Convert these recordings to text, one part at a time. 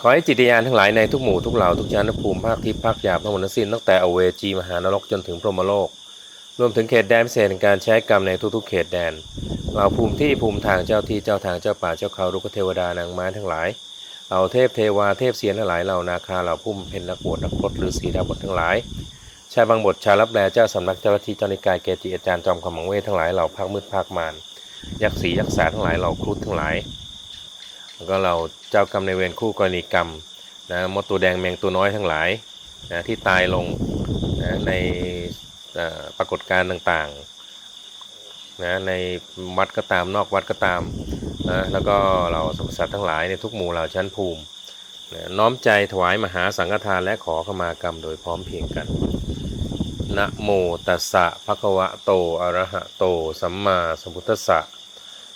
ขอให้จิตญาณทั้งหลายในทุกหมู่ทุกเหล่าทุกชั้นภูมิภาคทิพย์ภาคหยาบทั้งหมดทั้งสิ้นตั้งแต่อเวจีมหานรกจนถึงพรหมโลก รวมถึงเขตแดนพิเศษในการใช้กรรมในทุกๆ เขตแดนเราภูมิที่ภูมิทางเจ้าที่เจ้าทางเจ้าป่าเจ้าเขารุกเทวดานางไม้ทั้งหลายเราเทพเทวาเทพเสียนทั้งหลายเหล่านาคาเหล่าพุ่มเพนนักบวชนักพรตหรือสีดาบททั้งหลายชายบางบทชายรับแลเจ้าสำนักเจ้าทธิเจ้านิกายเกจิอาจารย์จอมขมังเวททั้งหลายเหล่าภาคมืดภาคมารยักษ์ศรียักษ์สาทั้งหลายเหล่าครุฑทั้งหลาย แล้วก็เราเจ้ากรรมในเวรคู่กรณีกรรมนะมดตัวแดงแมงตัวน้อยทั้งหลายนะที่ตายลงนะในปรากฏการณ์ต่างๆนะในวัดก็ตามนอกวัดก็ตามนะแล้วก็เราสรรพสัตว์ทั้งหลายในทุกหมู่เหล่าชั้นภูมินะน้อมใจถวายมหาสังฆทานและขอขมากรรมโดยพร้อมเพียงกันนะโมตัสสะภะคะวะโตอะระหะโต สัมมาสัมพุทธัสสะ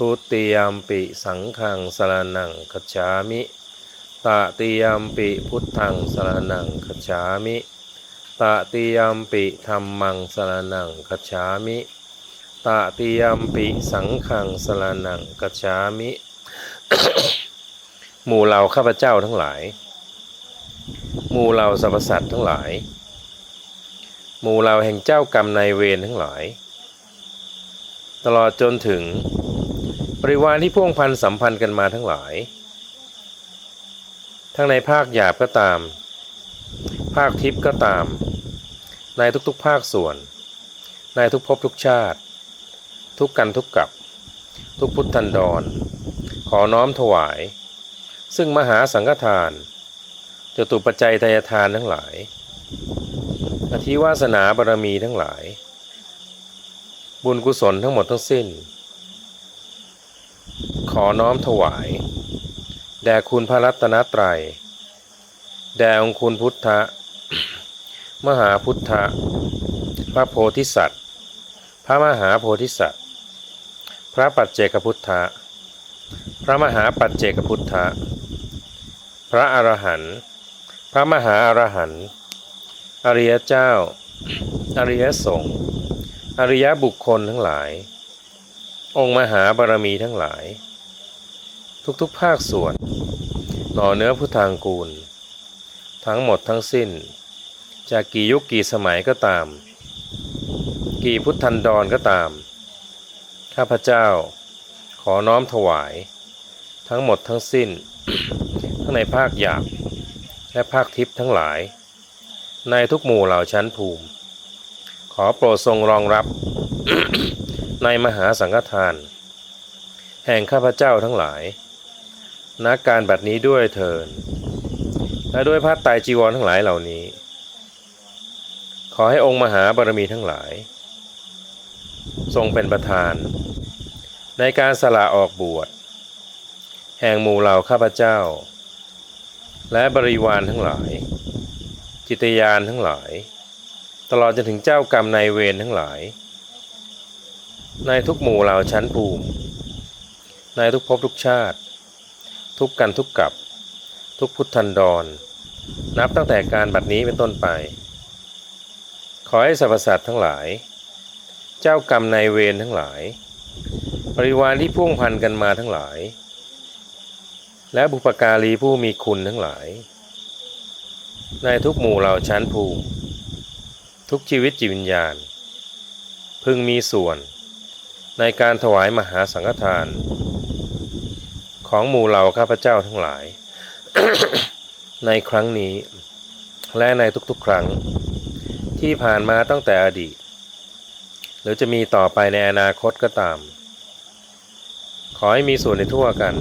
ทุติยมปิสังฆังสรณังคัจามิ ตติยมปิพุทธังสรณังคัจามิ ตติยมปิธัมมังสรณังคัจามิ ตติยมปิสังฆังสรณังคัจามิ หมู่เราข้าพเจ้าทั้งหลาย หมู่เราสรรพสัตว์ทั้งหลาย หมู่เราแห่งเจ้ากรรมนายเวรทั้งหลาย ตลอดจนถึง ริวารที่พ่วงพันสัมพันธ์กันมาทั้งหลาย ทั้งในภาคหยาบก็ตาม ภาคทิพย์ก็ตาม ในทุกๆภาคส่วน ในทุกภพทุกชาติ ทุกกันทุกกับ ทุกพุทธันดร ขอน้อมถวาย ซึ่งมหาสังฆทานจตุปัจจัยทายทานทั้งหลายอธิวาสนาบารมีทั้งหลาย บุญกุศลทั้งหมดทั้งสิ้น อน้อมถวาย แด่คุณพระรัตนตรัย แด่องคุณพุทธะ มหาพุทธะ พระโพธิสัตว์ พระมหาโพธิสัตว์ พระปัจเจกพุทธะ พระมหาปัจเจกพุทธะ พระอรหันต์ พระมหาอรหันต์ อริยเจ้า อริยสงฆ์ อริยบุคคลทั้งหลายองค์มหาบารมีทั้งหลาย ทุกๆภาคส่วน หน่อเนื้อพุทธางกูล ทั้งหมดทั้งสิ้น จากกี่ยุคกี่สมัยก็ตาม กี่พุทธันดรก็ตาม ข้าพเจ้าขอน้อมถวาย ทั้งหมดทั้งสิ้น ทั้งในภาคหยาบและภาคทิพย์ทั้งหลาย ในทุกหมู่เหล่าชั้นภูมิ ขอโปรดทรงรองรับ ในมหาสังฆทาน แห่งข้าพเจ้าทั้งหลาย นักการบัดนี้ด้วยเทินและด้วยพระไตรจีวรทั้งหลายเหล่านี้ ขอให้องค์มหาบารมีทั้งหลาย ทรงเป็นประธาน ในการสละออกบวช แห่งหมู่เหล่าข้าพเจ้า และบริวารทั้งหลาย จิตยานทั้งหลาย ตลอดจนถึงเจ้ากรรมนายเวรทั้งหลาย ในทุกหมู่เหล่าชั้นภูมิ ในทุกภพทุกชาติ ทุกกันทุกกับ ทุกพุทธันดร นับตั้งแต่การบัดนี้เป็นต้นไป ขอให้สรรพสัตว์ทั้งหลาย เจ้ากรรมนายเวรทั้งหลาย บริวารที่พ่วงพันกันมาทั้งหลาย และบุปการีผู้มีคุณทั้งหลาย ในทุกหมู่เหล่าชั้นภูมิ ทุกชีวิตจิตวิญญาณ พึงมีส่วนในการถวายมหาสังฆทาน ของหมู่เหล่าข้าพเจ้าทั้งหลาย ในครั้งนี้ และในทุกๆ ครั้ง ที่ผ่านมาตั้งแต่อดีต หรือจะมีต่อไปในอนาคตก็ตาม ขอให้มีส่วนในทั่วกัน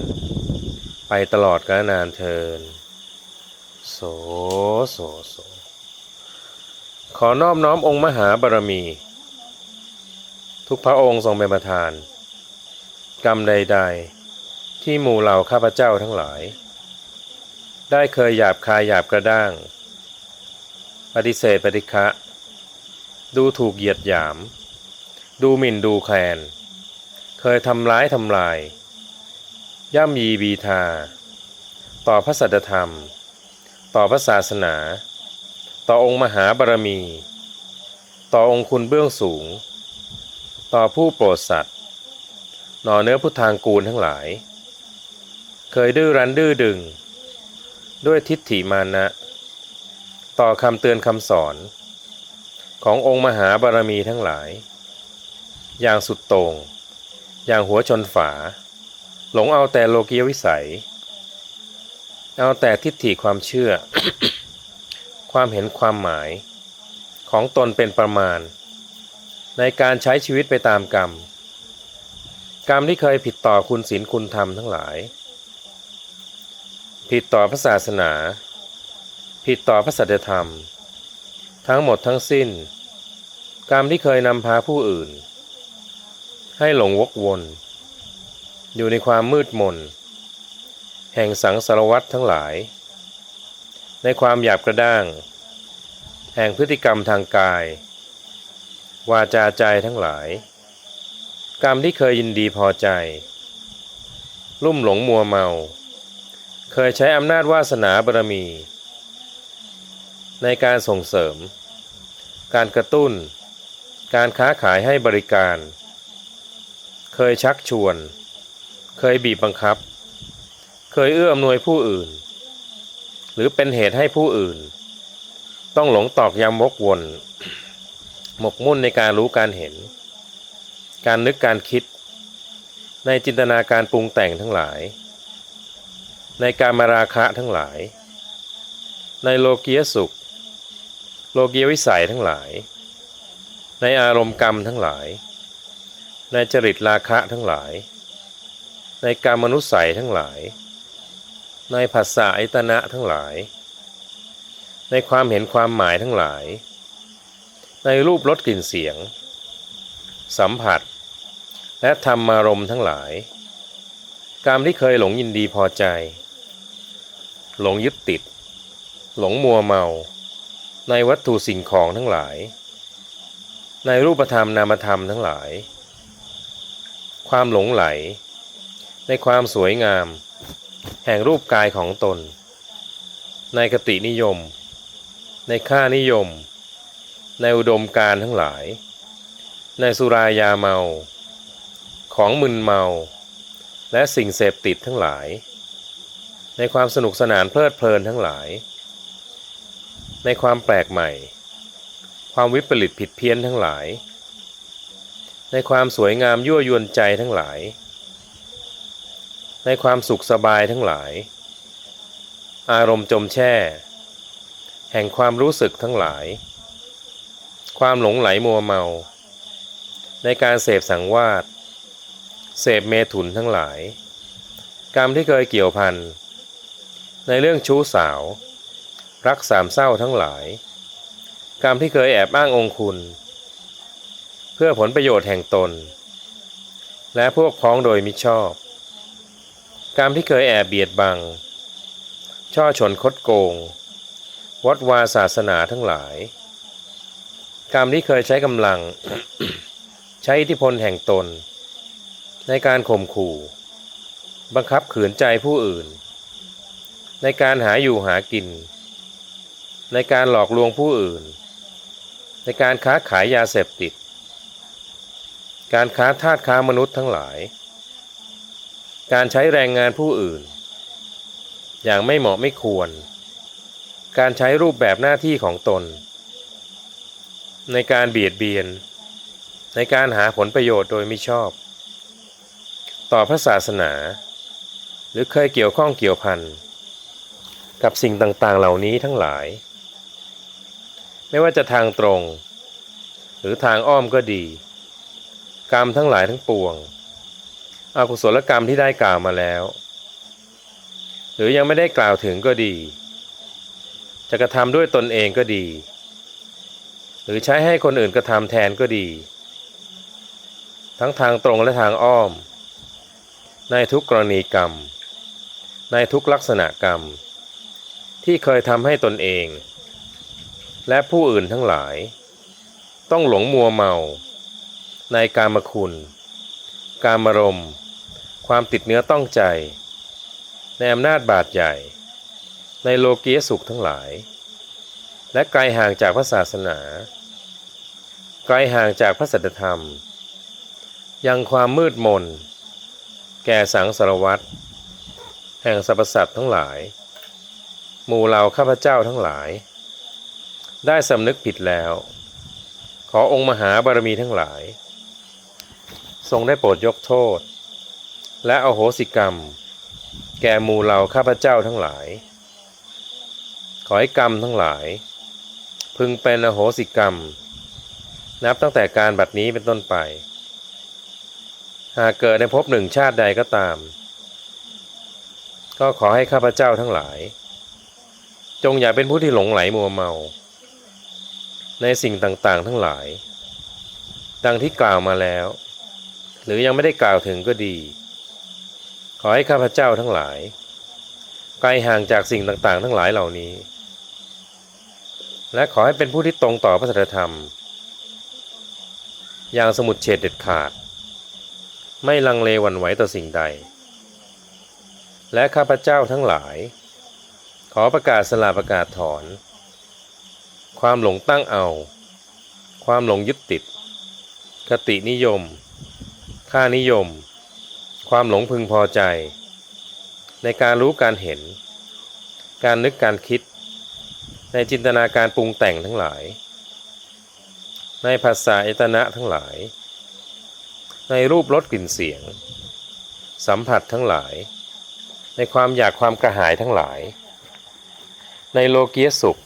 ไปตลอดกาลนานเทินโสโสโสขอนอบน้อมองค์มหาบารมี ทุกพระองค์ทรงเป็นประธาน กรรมใด ๆ ที่หมู่เหล่าข้าพเจ้าทั้งหลาย ได้เคยหยาบคายหยาบกระด้าง ปฏิเสธปฏิฆะดูถูกเหยียดหยาม ดูหมิ่นดูแคลน เคยทำร้ายทำลาย ย่ำยีบีทา ต่อพระสัจธรรม ต่อพระศาสนา ต่อองค์มหาบารมี ต่อองค์คุณเบื้องสูง ต่อผู้โปรดสัตว์หน่อเนื้อพุทธางกูลทั้งหลาย เคยดื้อรั้นดื้อดึง ด้วยทิฏฐิมานะ ต่อคำเตือนคำสอน ขององค์มหาบารมีทั้งหลาย อย่างสุดโต่งอย่างหัวชนฝา หลงเอาแต่โลกียวิสัย เอาแต่ทิฏฐิความเชื่อ ความเห็นความหมาย ของตนเป็นประมาณ ในการใช้ชีวิตไปตามกรรม กรรมที่เคยผิดต่อคุณศีลคุณธรรมทั้งหลาย ผิดต่อพระศาสนา ผิดต่อพระสัจธรรม ทั้งหมดทั้งสิ้น กรรมที่เคยนำพาผู้อื่น ให้หลงวกวน อยู่ในความมืดมน แห่งสังสารวัตทั้งหลาย ในความหยาบกระด้าง แห่งพฤติกรรมทางกาย วาจาใจทั้งหลาย กรรมที่เคยยินดีพอใจ ลุ่มหลงมัวเมา เคยใช้อำนาจวาสนาบารมี ในการส่งเสริม การกระตุ้น การค้าขายให้บริการ เคยชักชวน เคยบีบบังคับ เคยเอื้ออำนวยผู้อื่น หรือเป็นเหตุให้ผู้อื่น ต้องหลงตอกย้ำวกวน หมกมุ่นในการรู้การเห็น การนึกการคิด ในจินตนาการปรุงแต่งทั้งหลาย ในการมาราคะทั้งหลาย ในโลกียสุข โลกียวิสัยทั้งหลาย ในอารมณ์กรรมทั้งหลาย ในจริตราคะทั้งหลาย ในการมนุษย์ใสทั้งหลาย ในภาษาอิตนะทั้งหลาย ในความเห็นความหมายทั้งหลาย ในรูปรสกลิ่นเสียง สัมผัส และธรรมารมณ์ทั้งหลายกรรมที่เคยหลงยินดีพอใจ หลงยึดติด หลงมัวเมา ในวัตถุสิ่งของทั้งหลาย ในรูปธรรมนามธรรมทั้งหลาย ความหลงไหล ในความสวยงาม แห่งรูปกายของตน ในกตินิยม ในค่านิยม ในอุดมการทั้งหลาย ในสุรายาเมา ของมึนเมา และสิ่งเสพติดทั้งหลาย ในความสนุกสนานเพลิดเพลินทั้งหลาย ในความแปลกใหม่ ความวิปริตผิดเพี้ยนทั้งหลาย ในความสวยงามยั่วยวนใจทั้งหลาย ในความสุขสบายทั้งหลาย อารมณ์จมแช่ แห่งความรู้สึกทั้งหลาย ความหลงไหลมัวเมา ในการเสพสังวาสเสพเมถุนทั้งหลาย กรรมที่เคยเกี่ยวพัน ในเรื่องชู้สาว รักสามเศร้าทั้งหลาย กรรมที่เคยแอบอ้างองคุณ เพื่อผลประโยชน์แห่งตน และพวกพ้องโดยมิชอบ กรรมที่เคยแอบเบียดบัง ช่อชนคดโกง วัดวาศาสนาทั้งหลาย กรรมที่เคยใช้กำลัง ใช้อิทธิพลแห่งตน ในการข่มขู่ บังคับขืนใจผู้อื่น ในการหาอยู่หากิน ในการหลอกลวงผู้อื่น ในการค้าขายยาเสพติด การค้าทาสค้ามนุษย์ทั้งหลาย การใช้แรงงานผู้อื่น อย่างไม่เหมาะไม่ควร การใช้รูปแบบหน้าที่ของตน ในการเบียดเบียน ในการหาผลประโยชน์โดยไม่ชอบ ต่อพระศาสนา หรือเคยเกี่ยวข้องเกี่ยวพัน กับสิ่งต่างๆเหล่านี้ทั้งหลาย ไม่ว่าจะทางตรง หรือทางอ้อมก็ดี กรรมทั้งหลายทั้งปวงอากุศลกรรมที่ได้กล่าวมาแล้ว หรือยังไม่ได้กล่าวถึงก็ดี จะกระทำด้วยตนเองก็ดี หรือใช้ให้คนอื่นกระทำแทนก็ดี ทั้งทางตรงและทางอ้อม ในทุกกรณีกรรม ในทุกลักษณะกรรม ที่เคยทำให้ตนเอง และผู้อื่นทั้งหลาย ต้องหลงมัวเมา ในกามคุณ กามรม ความติดเนื้อต้องใจ ในอำนาจบาดใหญ่ ในโลกียสุขทั้งหลาย และไกลห่างจากพระศาสนา ไกลห่างจากพระสัจธรรม ยังความมืดมน แก่สังสารวัตรแห่งสรรพสัตว์ทั้งหลาย หมู่เหล่าข้าพเจ้าทั้งหลาย ได้สำนึกผิดแล้ว ขอองค์มหาบารมีทั้งหลาย ทรงได้โปรดยกโทษ และอโหสิกรรม แก่หมู่เหล่าข้าพเจ้าทั้งหลาย ขอให้กรรมทั้งหลาย พึงเป็นอโหสิกรรม นับตั้งแต่การบัดนี้เป็นต้นไป หากเกิดในภพหนึ่งชาติใดก็ตาม ก็ขอให้ข้าพเจ้าทั้งหลาย จงอย่าเป็นผู้ที่หลงไหลมัวเมา ในสิ่งต่างๆ ทั้งหลาย ดังที่กล่าวมาแล้ว หรือยังไม่ได้กล่าวถึงก็ดี ขอให้ข้าพเจ้าทั้งหลายไกลห่างจากสิ่งต่างๆ ทั้งหลายเหล่านี้ และขอให้เป็นผู้ที่ตรงต่อพระสัจธรรม อย่างสมุดเฉดเด็ดขาด ไม่ลังเลวันไหวต่อสิ่งใด และข้าพเจ้าทั้งหลาย ขอประกาศสลาประกาศถอน ความหลงตั้งเอา ความหลงยึดติด คตินิยม ค่านิยม ความหลงพึงพอใจ ในการรู้การเห็น การนึกการคิด ในจินตนาการปรุงแต่งทั้งหลาย ในภาษาเอตนะทั้งหลาย ในรูปรสกลิ่นเสียง สัมผัสทั้งหลาย ในความอยากความกระหายทั้งหลาย ในโลกียสุข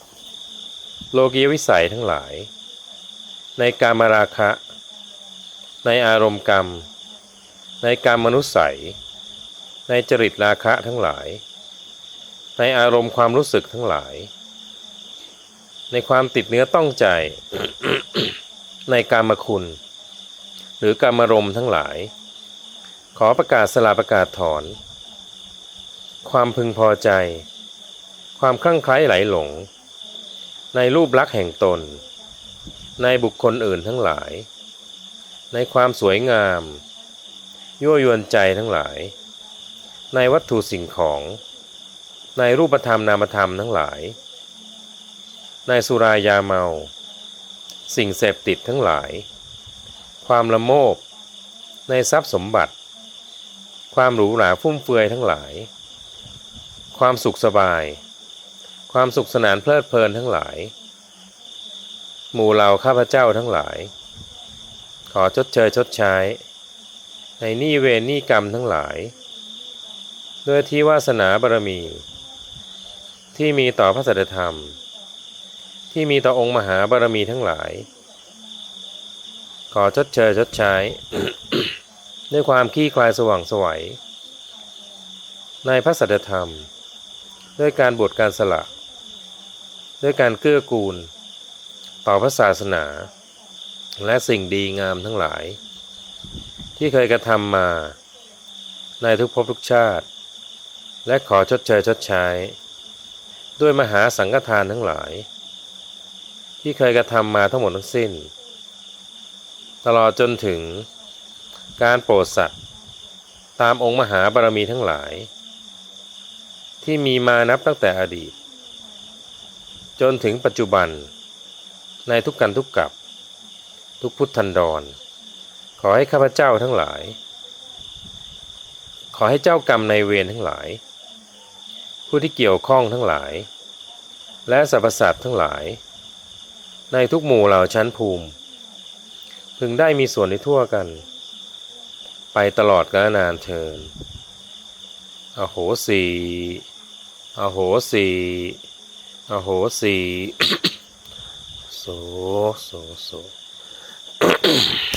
โลกียวิสัยทั้งหลาย ในการมาราคะ ในอารมณ์กรรม ในการมนุษย์ใสยในจริตราคะทั้งหลาย ในอารมณ์ความรู้สึกทั้งหลาย ในความติดเนื้อต้องใจ ในกามคุณ หรือกามรมทั้งหลาย ขอประกาศสลาประกาศถอน ความพึงพอใจ ความคลั่งไคล้ไหลหลง ในรูปลักษณ์แห่งตน ในบุคคลอื่นทั้งหลาย ในความสวยงาม ยั่วยวนใจทั้งหลาย ในวัตถุสิ่งของ ในรูปธรรมนามธรรมทั้งหลาย ในสุรายาเมา สิ่งเสพติดทั้งหลาย ความละโมบ ในทรัพย์สมบัติ ความหรูหราฟุ่มเฟือยทั้งหลายความสุขสบาย ความสุขสนานเพลิดเพลินทั้งหลาย หมู่เหล่าข้าพเจ้าทั้งหลาย ขอชดเชยชดใช้ ในนี้เวรนี้กรรมทั้งหลาย ด้วยที่วาสนาบารมี ที่มีต่อพระสัจธรรม ที่มีต่อองค์มหาบารมีทั้งหลายขอชดเชยชดใช้ ด้วยความขี้คลายสว่างสวัย ในพระสัจธรรม ด้วยการบวชการสละ ด้วยการเกื้อกูล ต่อพระศาสนา และสิ่งดีงามทั้งหลาย ที่เคยกระทำมา ในทุกภพทุกชาติ และขอชดเชยชดใช้ ด้วยมหาสังฆทานทั้งหลาย ที่เคยกระทำมาทั้งหมดทั้งสิ้น ตลอดจนถึงการโปรดสัตว์ตามองค์มหาบารมีทั้งหลาย ที่มีมานับตั้งแต่อดีต จนถึงปัจจุบัน ในทุกกันทุกกับ ทุกพุทธันดร ขอให้ข้าพเจ้าทั้งหลาย ขอให้เจ้ากรรมในเวรทั้งหลาย ผู้ที่เกี่ยวข้องทั้งหลาย และสรรพสัตว์ทั้งหลาย ในทุกหมู่เหล่าชั้นภูมิ พึงได้มีส่วนในทั่วกัน ไปตลอดกาลนานเทินอโหสีอโหสี อโหสีโสโสโส